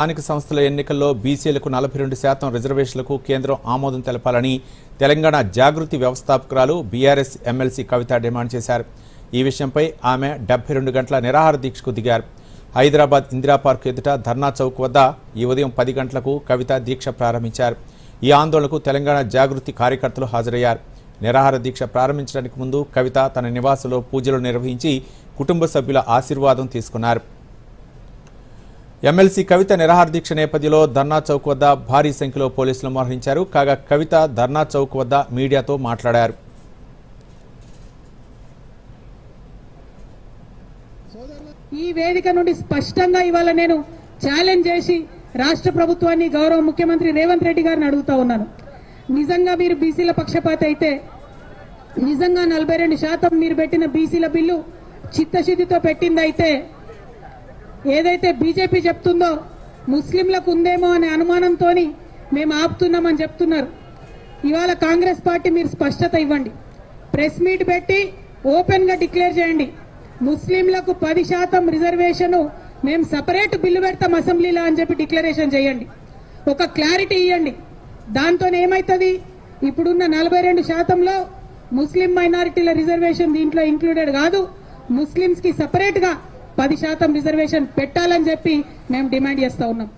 స్థానిక సంస్థల ఎన్నికల్లో బీసీలకు నలభై రెండు శాతం రిజర్వేషన్లకు కేంద్రం ఆమోదం తెలపాలని తెలంగాణ జాగృతి వ్యవస్థాపకురాలు బీఆర్ఎస్ ఎమ్మెల్సీ కవిత డిమాండ్ చేశారు. ఈ విషయంపై ఆమె డెబ్బై రెండు గంటల నిరాహార దీక్షకు దిగారు. హైదరాబాద్ ఇందిరా పార్క్ ఎదుట ధర్నా చౌక్ వద్ద ఈ ఉదయం పది గంటలకు కవిత దీక్ష ప్రారంభించారు. ఈ ఆందోళనకు తెలంగాణ జాగృతి కార్యకర్తలు హాజరయ్యారు. నిరాహార దీక్ష ప్రారంభించడానికి ముందు కవిత తన నివాసంలో పూజలు నిర్వహించి కుటుంబ సభ్యుల ఆశీర్వాదం తీసుకున్నారు. ఎమ్మెల్సీ కవిత నిరాహార దీక్ష నేపథ్యంలో ధర్నా చౌక్ వద్ద భారీ సంఖ్యలో పోలీసులు మోహరించారు. కాగా కవిత ధర్నా చౌక్ వద్ద మీడియాతో మాట్లాడారు. ఈ వేదిక నుండి స్పష్టంగా ఇవాళ నేను ఛాలెంజ్ చేసి రాష్ట్ర ప్రభుత్వాన్ని గౌరవ ముఖ్యమంత్రి రేవంత్ రెడ్డి గారిని అడుగుతా ఉన్నాను. నిజంగా మీరు బీసీల పక్షపాత అయితే నిజంగా నలభై రెండు శాతం మీరు పెట్టిన బీసీల బిల్లు చిత్తశుద్ధితో పెట్టిందైతే ఏదైతే బీజేపీ చెప్తుందో ముస్లింలకు ఉందేమో అనే అనుమానంతో మేము ఆపుతున్నామని చెప్తున్నారు. ఇవాళ కాంగ్రెస్ పార్టీ మీరు స్పష్టత ఇవ్వండి. ప్రెస్ మీట్ పెట్టి ఓపెన్గా డిక్లేర్ చేయండి. ముస్లింలకు పది శాతం రిజర్వేషన్ మేము సపరేట్ బిల్లు పెడతాం అసెంబ్లీలో అని చెప్పి డిక్లరేషన్ చేయండి. ఒక క్లారిటీ ఇవ్వండి. దాంతో ఏమవుతుంది ఇప్పుడున్న నలభై రెండు శాతంలో ముస్లిం మైనారిటీల రిజర్వేషన్ దీంట్లో ఇంక్లూడెడ్ కాదు. ముస్లింస్కి సపరేట్గా పది శాతం రిజర్వేషన్ పెట్టాలని చెప్పి మేము డిమాండ్ చేస్తా ఉన్నాం.